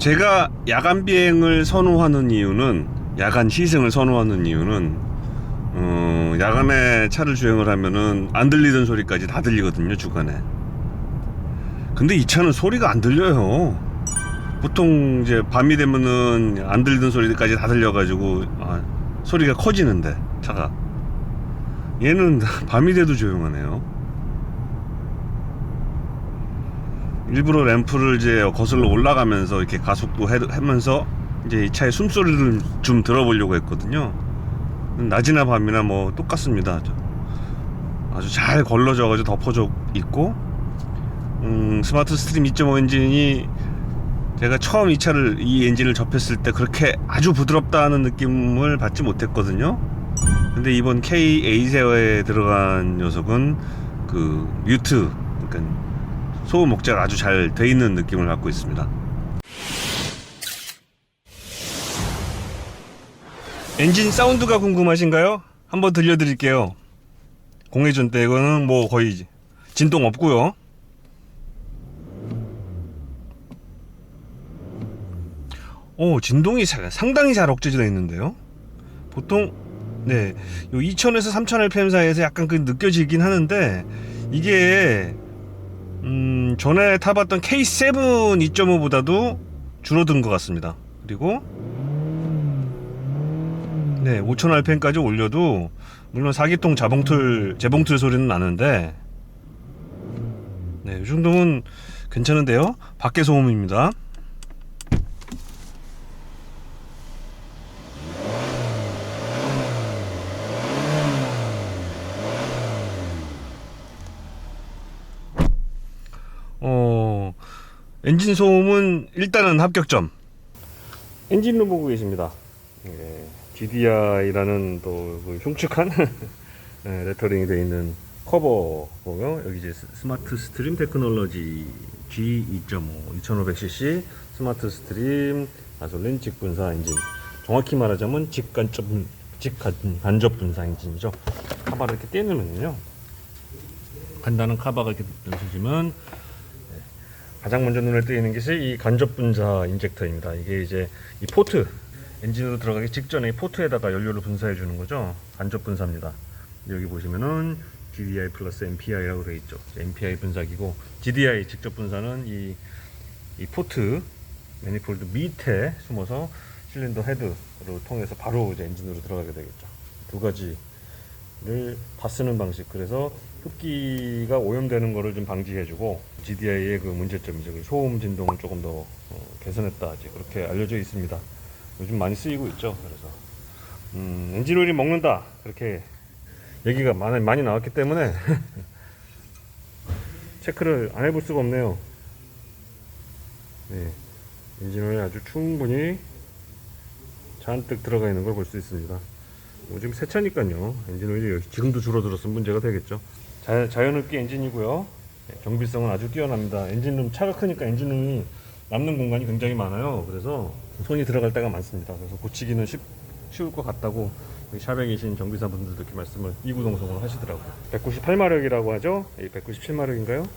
제가 야간 비행을 선호하는 이유는 야간 시승을 선호하는 이유는 어, 야간에 차를 주행을 하면은 안 들리던 소리까지 다 들리거든요 주간에. 근데 이 차는 소리가 안 들려요. 보통 이제 밤이 되면은 안 들리던 소리까지 다 들려가지고 아, 소리가 커지는데 차가 얘는 밤이 돼도 조용하네요. 일부러 램프를 이제 거슬러 올라가면서 이렇게 가속도 해- 하면서 이제 이 차의 숨소리를 좀 들어보려고 했거든요. 낮이나 밤이나 뭐 똑같습니다. 저- 아주 잘 걸러져가지고 덮어져 있고, 음, 스마트 스트림 2.5 엔진이 제가 처음 이 차를 이 엔진을 접했을 때 그렇게 아주 부드럽다는 느낌을 받지 못했거든요. 근데 이번 K8에 들어간 녀석은 그 뮤트, 소음 목재가 아주 잘 돼 있는 느낌을 갖고 있습니다. 엔진 사운드가 궁금하신가요? 한번 들려드릴게요. 공회전 때 이거는 뭐 거의 진동 없고요. 오 진동이 사- 상당히 잘 억제되어 있는데요. 보통 네, 요 2000에서 3000rpm 사이에서 약간 그 느껴지긴 하는데 이게 음, 전에 타봤던 K7 2.5보다도 줄어든 것 같습니다. 그리고 네, 5000rpm까지 올려도 물론 4기통 자봉틀 재봉틀 소리는 나는데 네, 이 정도면 괜찮은데요. 밖에 소음입니다. 어, 엔진 소음은 일단은 합격점. 엔진룸 보고 계십니다. 예, GDI라는 또그 흉측한 예, 레터링이 되어 있는 커버고요. 여기 이제 스- 스마트 스트림 테크놀로지 G2.5 2500cc 스마트 스트림 가솔린 직분사 엔진. 정확히 말하자면 직간접 직간접 분사 엔진이죠. 카바를 이렇게 떼놓으면요. 간단한 카바가 이렇게 넣으시면 가장 먼저 눈에 띄는 것이 이 간접 분사 인젝터입니다. 이게 이제 이 포트 엔진으로 들어가기 직전에 이 포트에다가 연료를 분사해 주는 거죠. 간접 분사입니다. 여기 보시면은 GDI 플러스 MPI라고 되어 있죠. MPI 분사기고 GDI 직접 분사는 이, 이 포트 매니폴드 밑에 숨어서 실린더 헤드를 통해서 바로 이제 엔진으로 들어가게 되겠죠. 두 가지를 다 쓰는 방식. 그래서 흡기가 오염되는 거를 좀 방지해주고 GDI의 그 문제점이죠. 그 소음 진동을 조금 더 어, 개선했다. 이제 그렇게 알려져 있습니다. 요즘 많이 쓰이고 있죠. 그래서 음, 엔진 오일이 먹는다. 그렇게 얘기가 많이 많이 나왔기 때문에 체크를 안 해볼 수가 없네요. 네, 엔진 오일 아주 충분히 잔뜩 들어가 있는 걸 볼 수 있습니다. 뭐 지금 새 차니까요. 엔진 오일이 여기 지금도 줄어들었으면 문제가 되겠죠. 자, 자연흡기 엔진이고요. 네, 정비성은 아주 뛰어납니다. 엔진룸 차가 크니까 엔진룸이 남는 공간이 굉장히 많아요. 그래서 손이 들어갈 때가 많습니다. 그래서 고치기는 쉽, 쉬울 것 같다고 샵에 계신 정비사분들도 이렇게 말씀을 이구동성으로 하시더라고요. 198마력이라고 하죠. 197마력인가요?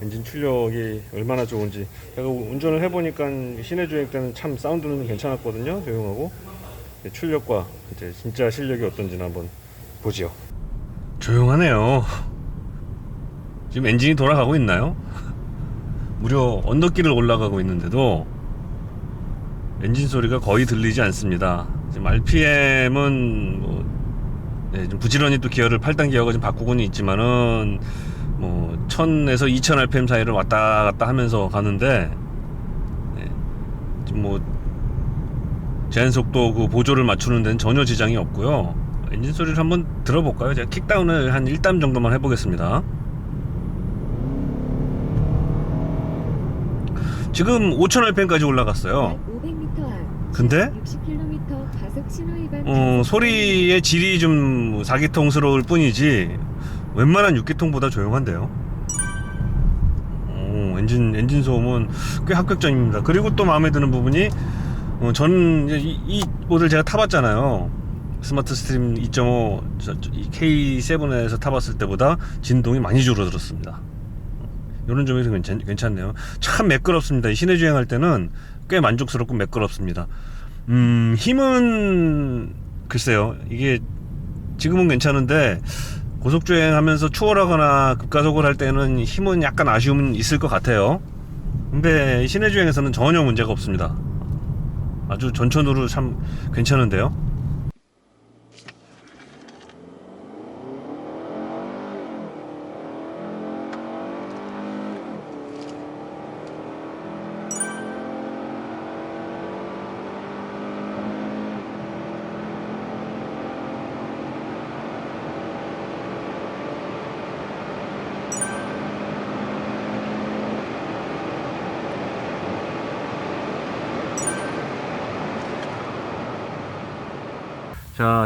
엔진 출력이 얼마나 좋은지 제가 운전을 해보니까 시내 주행 때는 참 사운드는 괜찮았거든요. 조용하고 이제 출력과 이제 진짜 실력이 어떤지는 한번 보지요. 조용하네요. 지금 엔진이 돌아가고 있나요? 무려 언덕길을 올라가고 있는데도 엔진 소리가 거의 들리지 않습니다. 지금 RPM은 뭐 네, 좀 부지런히 또 기어를 8단 기어가 좀 바꾸고는 있지만은 뭐 1000에서 2000 RPM 사이를 왔다 갔다 하면서 가는데 네, 지금 뭐 제한 속도 그 보조를 맞추는 데는 전혀 지장이 없고요. 엔진 소리를 한번 들어볼까요? 제가 킥다운을 한 1단 정도만 해보겠습니다. 지금 5000rpm까지 올라갔어요. 500m 앞. 근데 60km 과속 신호 위반. 어, 소리의 질이 좀 4기통스러울 뿐이지 웬만한 6기통보다 조용한데요. 어, 엔진 엔진 소음은 꽤 합격점입니다. 그리고 또 마음에 드는 부분이 어, 저는 이, 이 모델 제가 타봤잖아요. 스마트 스트림 2.5 저- 저- 이 K7에서 타봤을 때보다 진동이 많이 줄어들었습니다. 이런 점에서 괜찮, 괜찮네요. 참 매끄럽습니다. 이 시내 주행할 때는 꽤 만족스럽고 매끄럽습니다. 음, 힘은 글쎄요. 이게 지금은 괜찮은데 고속 주행하면서 추월하거나 급가속을 할 때는 힘은 약간 아쉬움은 있을 것 같아요. 근데 이 시내 주행에서는 전혀 문제가 없습니다. 아주 전천후로 참 괜찮은데요.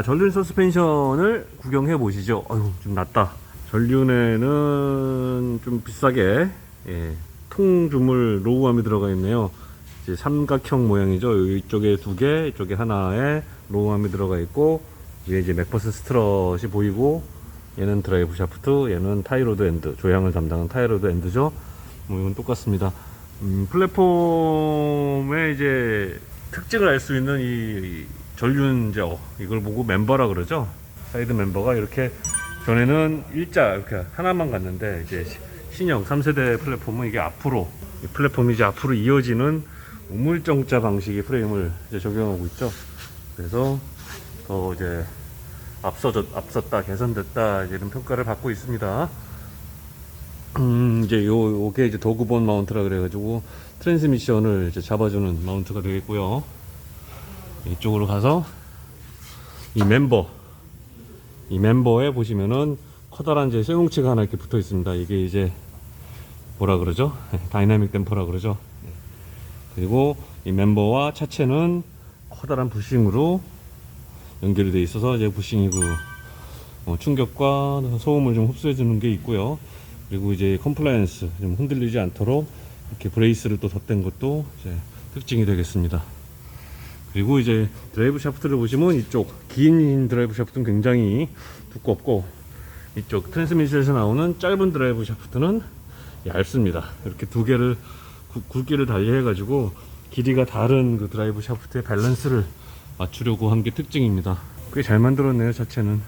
자, 전륜 서스펜션을 구경해 보시죠. 아유, 좀 낮다. 전륜에는 좀 비싸게, 예, 통주물 로우암이 들어가 있네요. 이제 삼각형 모양이죠. 이쪽에 두 개, 이쪽에 하나에 로우암이 들어가 있고, 위에 이제 맥퍼스 스트럿이 보이고, 얘는 드라이브 샤프트, 얘는 타이로드 엔드, 조향을 담당한 타이로드 엔드죠. 뭐 이건 똑같습니다. 음, 플랫폼의 이제 특징을 알 수 있는 이 전륜제 이걸 보고 멤버라 그러죠. 사이드 멤버가 이렇게 전에는 일자 이렇게 하나만 갔는데 이제 시- 신형 3세대 플랫폼은 이게 앞으로 이 플랫폼이 이제 앞으로 이어지는 우물정자 방식의 프레임을 이제 적용하고 있죠. 그래서 더 이제 앞서졌 앞섰다 개선됐다 이런 평가를 받고 있습니다. 음, 이제 요, 요게 이제 도그본 마운트라 그래가지고 트랜스미션을 이제 잡아주는 마운트가 되겠고요. 이쪽으로 가서 이 멤버, 이 멤버에 보시면은 커다란 이제 쇠뭉치가 하나 이렇게 붙어 있습니다. 이게 이제 뭐라 그러죠? 다이나믹 댐퍼라 그러죠. 그리고 이 멤버와 차체는 커다란 부싱으로 연결이 돼 있어서 이제 부싱이 그 어, 충격과 소음을 좀 흡수해 주는 게 있고요. 그리고 이제 컴플라이언스 좀 흔들리지 않도록 이렇게 브레이스를 또 덧댄 것도 특징이 되겠습니다. 그리고 이제 드라이브 샤프트를 보시면 이쪽 긴 드라이브 샤프트는 굉장히 두껍고 이쪽 트랜스미션에서 나오는 짧은 드라이브 샤프트는 얇습니다. 이렇게 두 개를 굵- 굵기를 달리해 가지고 길이가 다른 그 드라이브 샤프트의 밸런스를 맞추려고 한 게 특징입니다. 꽤 잘 만들었네요, 자체는.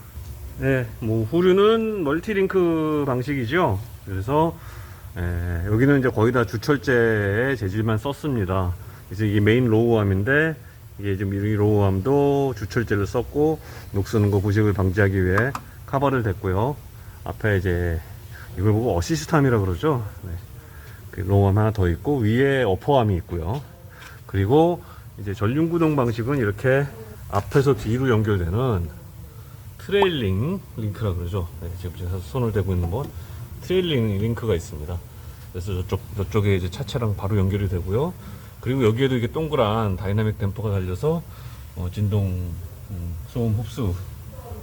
네, 뭐 후륜은 멀티링크 방식이죠. 그래서 에, 여기는 이제 거의 다 주철제의 재질만 썼습니다. 그래서 이게 메인 로우암인데 이게 지금 이 로우암도 주철제를 썼고 녹쓰는 거 부식을 방지하기 위해 카바를 댔고요. 앞에 이제 이걸 보고 어시스트함이라 그러죠. 네. 그 로우암 하나 더 있고 위에 어퍼암이 있고요. 그리고 이제 전륜 구동 방식은 이렇게 앞에서 뒤로 연결되는 트레일링 링크라 그러죠. 네, 지금 제가 손을 대고 있는 건 트레일링 링크가 있습니다. 그래서 저쪽 저쪽에 이제 차체랑 바로 연결이 되고요. 그리고 여기에도 이게 동그란 다이나믹 댐퍼가 달려서 어, 진동 음, 소음 흡수를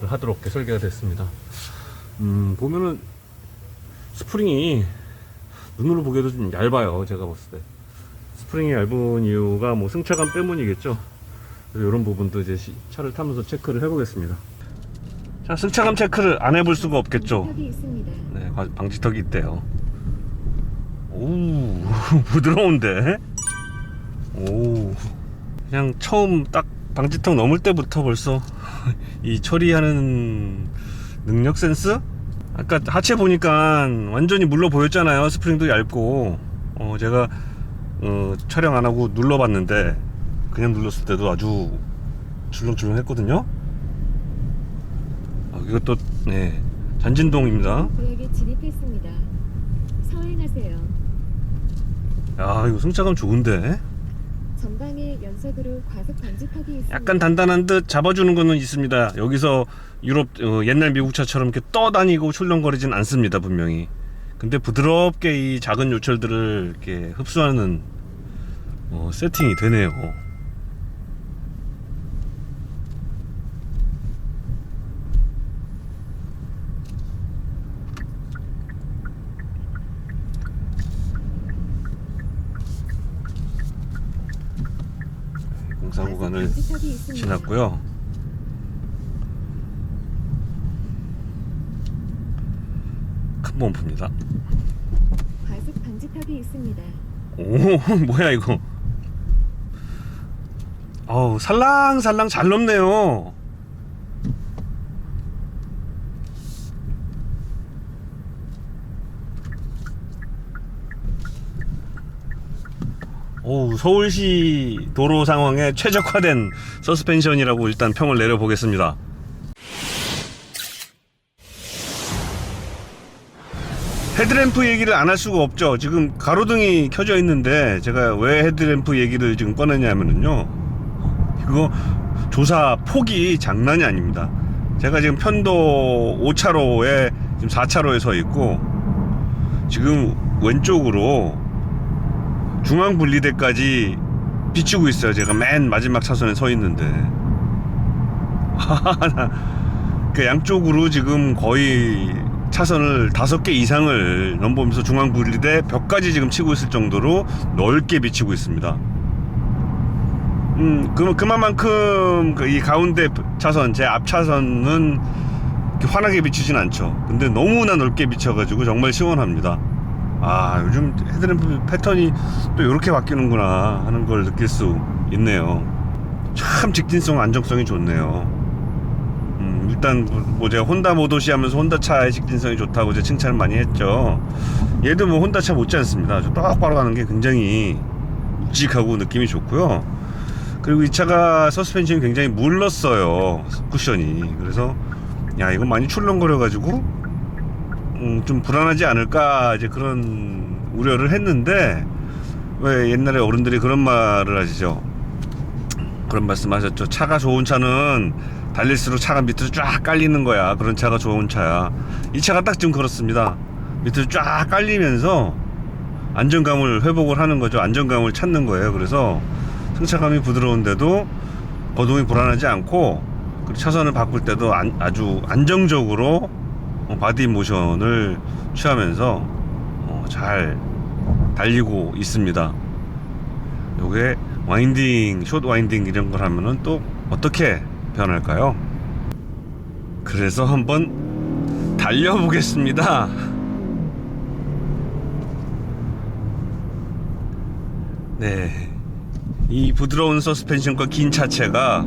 하도록 이렇게 설계가 됐습니다. 음, 보면은 스프링이 눈으로 보기에도 좀 얇아요. 제가 봤을 때 스프링이 얇은 이유가 뭐 승차감 때문이겠죠. 그래서 이런 부분도 이제 시- 차를 타면서 체크를 해보겠습니다. 자, 승차감 체크를 안 해볼 수가 없겠죠. 네, 과- 방지턱이 있대요. 오, 부드러운데? 오, 그냥 처음 딱 방지턱 넘을 때부터 벌써 이 처리하는 능력 센스? 아까 하체 보니까 완전히 물러 보였잖아요. 스프링도 얇고. 어, 제가 어, 촬영 안 하고 눌러봤는데 그냥 눌렀을 때도 아주 출렁출렁 했거든요. 아, 이것도 네, 잔진동입니다. 구역에 진입했습니다. 서행하세요. 야, 이거 승차감 좋은데? 전방에 연속으로 과속 방지턱이 있습니다. 약간 단단한 듯 잡아주는 거는 있습니다. 여기서 유럽 어, 옛날 미국 차처럼 이렇게 떠다니고 출렁거리진 않습니다, 분명히. 근데 부드럽게 이 작은 요철들을 이렇게 흡수하는 어, 세팅이 되네요. 공사 구간을 방지턱이. 지났고요. 큰 범프입니다. 과속 관제탑이 있습니다. 오 뭐야 이거 어우 살랑살랑 잘 넘네요 오 서울시 도로 상황에 최적화된 서스펜션이라고 일단 평을 내려보겠습니다 헤드램프 얘기를 안 할 수가 없죠. 지금 가로등이 켜져 있는데 제가 왜 헤드램프 얘기를 지금 꺼내냐면은요. 이거 조사 폭이 장난이 아닙니다. 제가 지금 편도 5차로에 지금 4차로에 서 있고 지금 왼쪽으로 중앙 분리대까지 비추고 있어요. 제가 맨 마지막 차선에 서 있는데 그 양쪽으로 지금 거의 차선을 다섯 개 이상을 넘보면서 중앙 분리대 벽까지 지금 치고 있을 정도로 넓게 비치고 있습니다. 음, 그, 그만큼 그이 가운데 차선, 제 앞 차선은 환하게 비치진 않죠. 근데 너무나 넓게 비쳐가지고 정말 시원합니다. 아, 요즘 헤드램프 패턴이 또 이렇게 바뀌는구나 하는 걸 느낄 수 있네요. 참 직진성, 안정성이 좋네요. 음, 일단 뭐 제가 혼다 모도시 하면서 혼다 차의 직진성이 좋다고 제 칭찬을 많이 했죠. 얘도 뭐 혼다 차 못지 않습니다. 저 똑바로 가는 게 굉장히 묵직하고 느낌이 좋고요. 그리고 이 차가 서스펜션이 굉장히 물렀어요. 쿠션이. 그래서 야 이거 많이 출렁거려 가지고 음, 좀 불안하지 않을까 이제 그런 우려를 했는데 왜 옛날에 어른들이 그런 말을 하시죠. 그런 말씀하셨죠. 차가 좋은 차는 달릴수록 차가 밑으로 쫙 깔리는 거야. 그런 차가 좋은 차야. 이 차가 딱 지금 그렇습니다. 밑으로 쫙 깔리면서 안정감을 회복을 하는 거죠. 안정감을 찾는 거예요. 그래서 승차감이 부드러운데도 거동이 불안하지 않고 차선을 바꿀 때도 안- 아주 안정적으로 어, 바디 모션을 취하면서 어, 잘 달리고 있습니다. 요게 와인딩, 숏 와인딩 이런 걸 하면은 또 어떻게 변할까요? 그래서 한번 달려보겠습니다. 네. 이 부드러운 서스펜션과 긴 차체가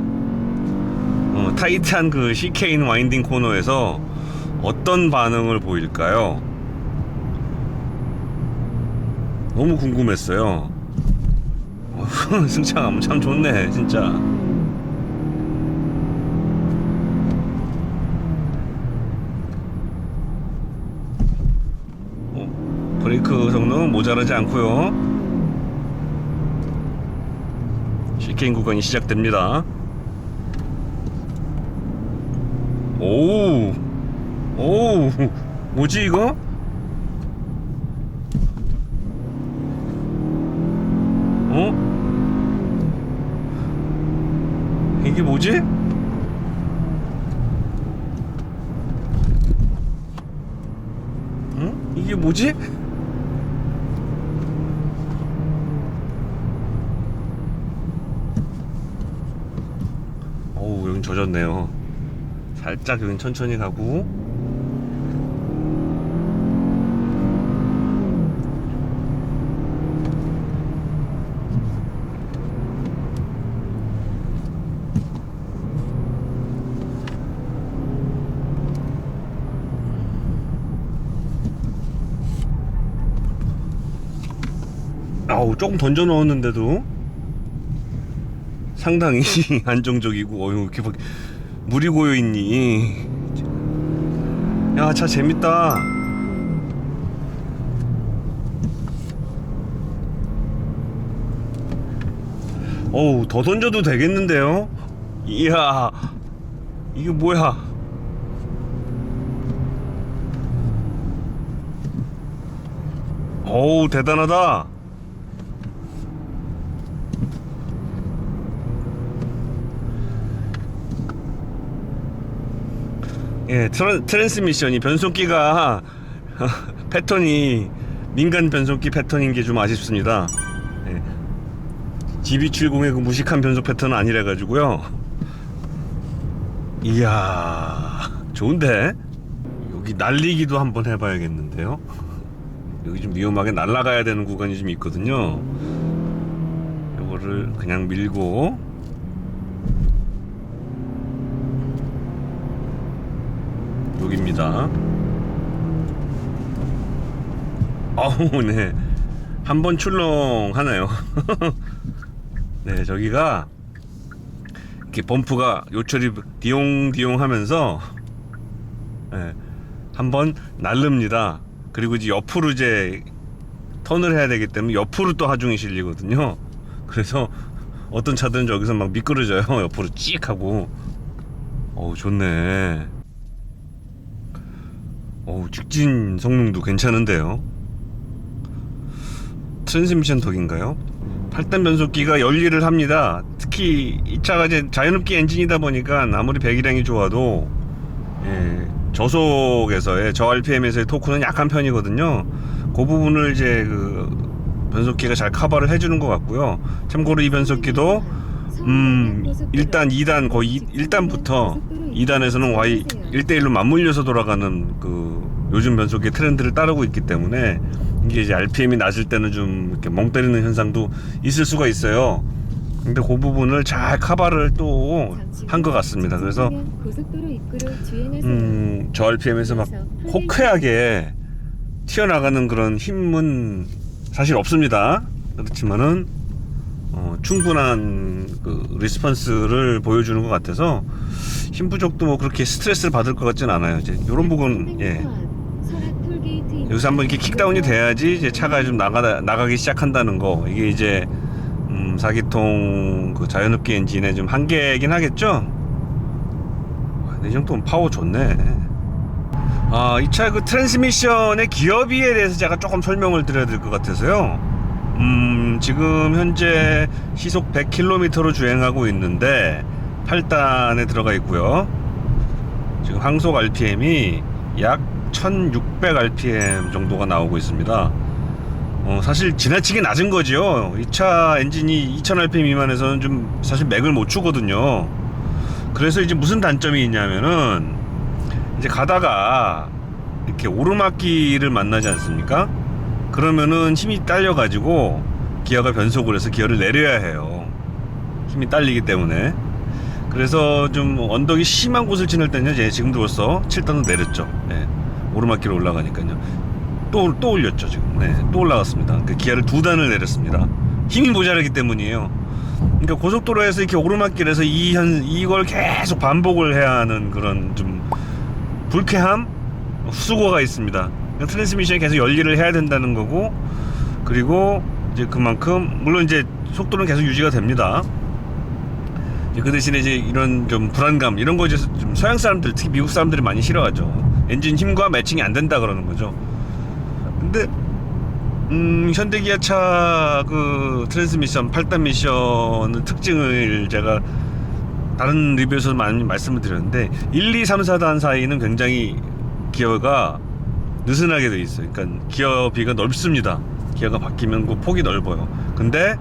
어, 타이트한 그 CK인 와인딩 코너에서 어떤 반응을 보일까요? 너무 궁금했어요. 어, 승차감 참 좋네, 진짜. 어, 브레이크 성능 모자라지 않고요. CK인 구간이 시작됩니다. 오우, 오우, 뭐지 이거? 어? 이게 뭐지? 응? 이게 뭐지? 어우 여긴 젖었네요 살짝 여긴 천천히 가고 조금 던져 넣었는데도 상당히 안정적이고 어휴 이렇게 막 물이 고여 있니. 야 차 재밌다. 어우 더 던져도 되겠는데요? 이야 이게 뭐야? 어우 대단하다 예, 트랜, 트랜스미션이 변속기가 패턴이 민간 변속기 패턴인 게 좀 아쉽습니다. 예. GB70의 그 무식한 변속 패턴은 아니라 가지고요. 이야, 좋은데? 여기 날리기도 한번 해봐야겠는데요. 여기 좀 위험하게 날아가야 되는 구간이 좀 있거든요. 요거를 그냥 밀고 여기입니다. 아우 네. 한 번 출렁하네요. 네, 저기가 이렇게 범프가 요철이 디용디용 하면서 예, 한번 날릅니다. 그리고 이제 옆으로 이제 턴을 해야 되기 때문에 옆으로 또 하중이 실리거든요. 그래서 어떤 차들은 저기서 막 미끄러져요. 옆으로 찍 하고. 어우, 좋네. 어우, 직진 성능도 괜찮은데요. 트랜스미션 덕인가요? 8단 변속기가 열일을 합니다. 특히 이 차가 이제 자연흡기 엔진이다 보니까 아무리 배기량이 좋아도 예, 저속에서의 저 RPM에서의 토크는 약한 편이거든요. 그 부분을 이제 그 변속기가 잘 커버를 해주는 것 같고요. 참고로 이 변속기도 음 일단 2단 거의 1단부터 2단에서는 Y 1대1로 맞물려서 돌아가는 그 요즘 변속기 트렌드를 따르고 있기 때문에 이게 이제 RPM이 낮을 때는 좀 이렇게 멍 때리는 현상도 있을 수가 있어요. 근데 그 부분을 잘 커버를 또 한 것 같습니다. 그래서. 음, 저 RPM에서 막 호쾌하게 튀어나가는 그런 힘은 사실 없습니다. 그렇지만은 어, 충분한 그 리스폰스를 보여주는 것 같아서 힘 부족도 뭐 그렇게 스트레스를 받을 것 같진 않아요. 이제 이런 부분 예. 여기서 한번 이렇게 킥다운이 돼야지 이제 차가 좀 나가 나가기 시작한다는 거 이게 이제 음, 4기통 그 자연흡기 엔진의 좀 한계이긴 하겠죠. 와, 이 정도면 파워 좋네. 아, 이 차 그 트랜스미션의 기어비에 대해서 제가 조금 설명을 드려야 될 것 같아서요. 음, 지금 현재 시속 100km로 주행하고 있는데 8단에 들어가 있고요. 지금 항속 RPM이 약 1600 RPM 정도가 나오고 있습니다. 어, 사실 지나치게 낮은 거죠. 이차 엔진이 2000 RPM 미만에서는 좀 사실 맥을 못 추거든요. 그래서 이제 무슨 단점이 있냐면은 이제 가다가 이렇게 오르막길을 만나지 않습니까? 그러면은 힘이 딸려 가지고 기어가 변속을 해서 기어를 내려야 해요. 힘이 딸리기 때문에. 그래서 좀 언덕이 심한 곳을 지날 때는 지금도 벌써 7단은 내렸죠. 네. 오르막길 올라가니까요. 또, 또 올렸죠, 지금. 네. 또 올라갔습니다. 그 기아를 두 단을 내렸습니다. 힘이 모자라기 때문이에요. 그러니까 고속도로에서 이렇게 오르막길에서 이 현, 이걸 계속 반복을 해야 하는 그런 좀 불쾌함? 수고가 있습니다. 그러니까 트랜스미션이 계속 열일을 해야 된다는 거고, 그리고 이제 그만큼, 물론 이제 속도는 계속 유지가 됩니다. 그 대신에 이제 이런 좀 불안감, 이런 거 이제 좀 서양 사람들, 특히 미국 사람들이 많이 싫어하죠. 엔진 힘과 매칭이 안 된다 그러는 거죠. 근데 음, 현대기아차 그 트랜스미션 8단 미션의 특징을 제가 다른 리뷰에서 많이 말씀을 드렸는데 1, 2, 3, 4단 사이는 굉장히 기어가 느슨하게 돼 있어요. 그러니까 기어 비가 넓습니다. 기어가 바뀌면 그 폭이 넓어요. 근데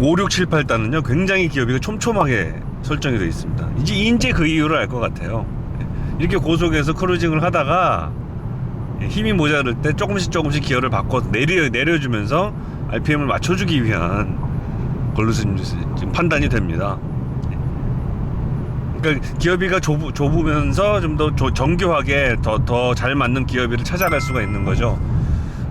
5, 6, 7, 8단은요 굉장히 기어비가 촘촘하게 설정이 되어 있습니다. 이제 이제 그 이유를 알 것 같아요. 이렇게 고속에서 크루징을 하다가 힘이 모자랄 때 조금씩 조금씩 기어를 바꿔 내려 내려주면서 RPM을 맞춰주기 위한 걸로 지금 판단이 됩니다. 그러니까 기어비가 좁, 좁으면서 좀 더 정교하게 더 더 잘 맞는 기어비를 찾아갈 수가 있는 거죠.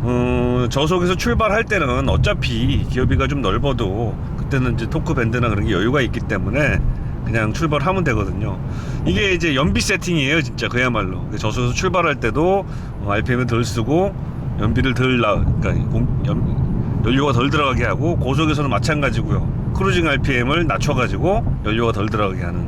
어, 저속에서 출발할 때는 어차피 기어비가 좀 넓어도 그때는 이제 토크 밴드나 그런 게 여유가 있기 때문에 그냥 출발하면 되거든요. 이게 이제 연비 세팅이에요, 진짜 그야말로. 저속에서 출발할 때도 어, RPM을 덜 쓰고 연비를 덜 나, 그러니까 공, 연, 연료가 덜 들어가게 하고 고속에서는 마찬가지고요. 크루징 RPM을 낮춰가지고 연료가 덜 들어가게 하는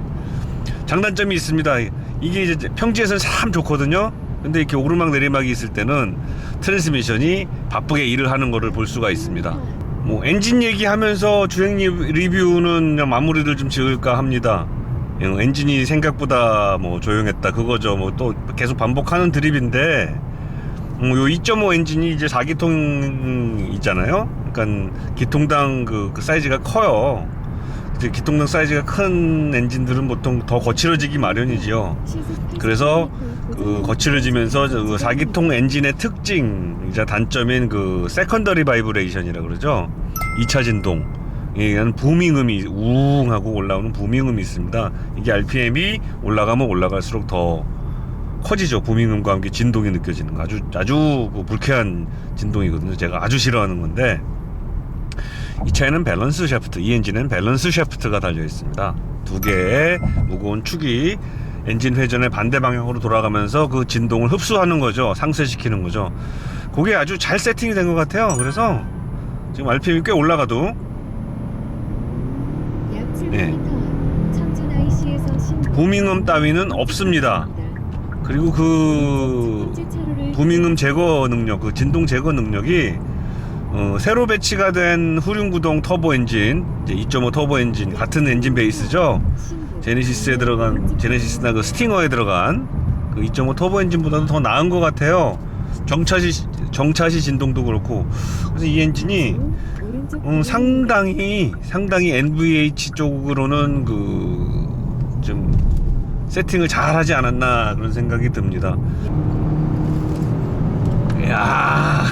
장단점이 있습니다. 이게 이제 평지에서는 참 좋거든요. 근데 이렇게 오르막 내리막이 있을 때는 트랜스미션이 바쁘게 일을 하는 거를 볼 수가 있습니다. 뭐 엔진 얘기하면서 주행 리- 리뷰는 그냥 마무리를 좀 지을까 합니다. 예, 엔진이 생각보다 뭐 조용했다 그거죠. 뭐 또 계속 반복하는 드립인데 음, 요2.5 엔진이 이제 4기통 있잖아요. 그러니까 기통당 그, 그 사이즈가 커요. 이제 기통령 사이즈가 큰 엔진들은 보통 더 거칠어지기 마련이지요. 그래서 80km 그 거칠어지면서 저그 4기통 엔진의 특징이자 단점인 그 세컨더리 바이브레이션이라 그러죠. 2차 진동. 이게 부밍음이 우웅하고 올라오는 부밍음이 있습니다. 이게 RPM이 올라가면 올라갈수록 더 커지죠. 부밍음과 함께 진동이 느껴지는 거. 아주 아주 그 불쾌한 진동이거든요. 제가 아주 싫어하는 건데 이 차에는 밸런스 샤프트, 이 엔진은 밸런스 샤프트가 달려 있습니다. 두 개의 무거운 축이 엔진 회전의 반대 방향으로 돌아가면서 그 진동을 흡수하는 거죠. 상쇄시키는 거죠. 그게 아주 잘 세팅이 된 것 같아요. 그래서 지금 RPM이 꽤 올라가도 약 700m 예. 앞 청준 IC에서 신고 부밍음 따위는 없습니다. 그리고 그 부밍음 제거 능력, 그 진동 제거 능력이 어, 새로 배치가 된 후륜구동 터보 엔진, 이제 2.5 터보 엔진 같은 엔진 베이스죠. 제네시스에 들어간 제네시스나 그 스팅어에 들어간 그 2.5 터보 엔진보다도 더 나은 것 같아요. 정차시 정차시 진동도 그렇고 그래서 이 엔진이 음, 상당히 상당히 NVH 쪽으로는 그 좀 세팅을 잘 하지 않았나 그런 생각이 듭니다. 야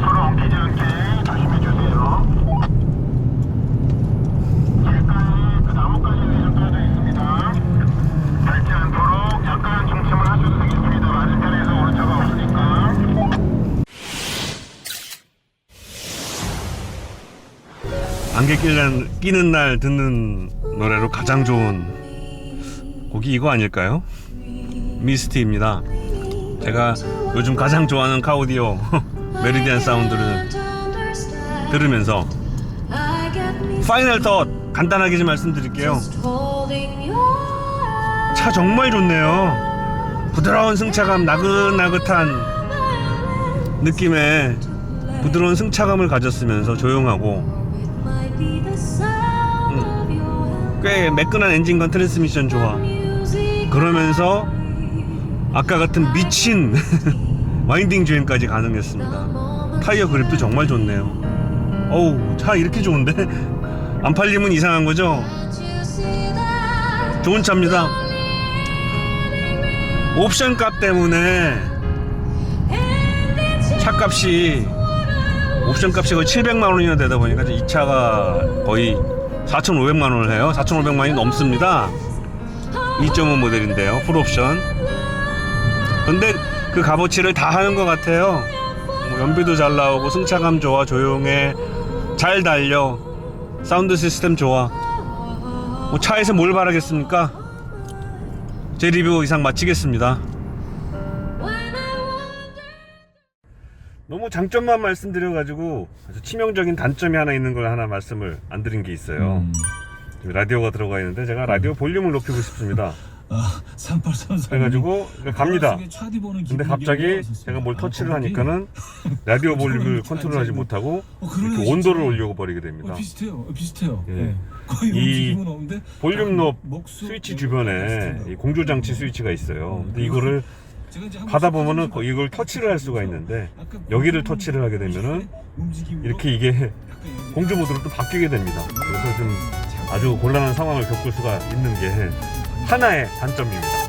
서로 엉키지 않게 조심해 주세요. 길가에 그 나무까지 내려가져 있습니다. 밟지 않도록 약간 중심을 하셔도 되겠습니다. 맞은편에서 오른차가 없으니까. 안개 끼는, 끼는 날 듣는 노래로 가장 좋은 곡이 이거 아닐까요? 미스티입니다. 제가 요즘 가장 좋아하는 카오디오 메리디안 사운드를 들으면서 파이널 덧 간단하게 좀 말씀드릴게요. 차 정말 좋네요. 부드러운 승차감, 나긋나긋한 느낌의 부드러운 승차감을 가졌으면서 조용하고 꽤 매끈한 엔진건 트랜스미션 좋아. 그러면서 아까 같은 미친 와인딩 주행까지 가능했습니다. 타이어 그립도 정말 좋네요. 어우 차 이렇게 좋은데 안 팔리면 이상한 거죠? 좋은 차입니다. 옵션 값 때문에 차값이 옵션 값이 거의 700만 원이나 되다 보니까 이 차가 거의 4,500만 원을 해요. 4,500만 원이 넘습니다. 2.5 모델인데요. 풀옵션. 근데 그 값어치를 다 하는 것 같아요. 뭐 연비도 잘 나오고 승차감 좋아 조용해 잘 달려 사운드 시스템 좋아 뭐 차에서 뭘 바라겠습니까? 제 리뷰 이상 마치겠습니다. 너무 장점만 말씀드려가지고 아주 치명적인 단점이 하나 있는 걸 하나 말씀을 안 드린 게 있어요. 음. 지금 라디오가 들어가 있는데 제가 라디오 볼륨을 높이고 싶습니다. 아, 3833. 그래가지고 갑니다. 근데 갑자기 제가 뭘 터치를 하니까는 라디오 볼륨을 컨트롤하지 못하고 어, 이렇게 온도를. 올려 버리게 어, 됩니다. 비슷해요. 어, 비슷해요. 예. 예. 거의 이 볼륨 높 스위치 예, 주변에. 이 공조 장치 스위치가 있어요. 근데 이거를 가다 보면은 이걸 터치를 할 수가 있는데 여기를 터치를 하게 되면은 이렇게 이게 공조 모드로 또 바뀌게 됩니다. 그래서 좀 아주 곤란한 상황을 겪을 수가 있는 게 하나의 단점입니다.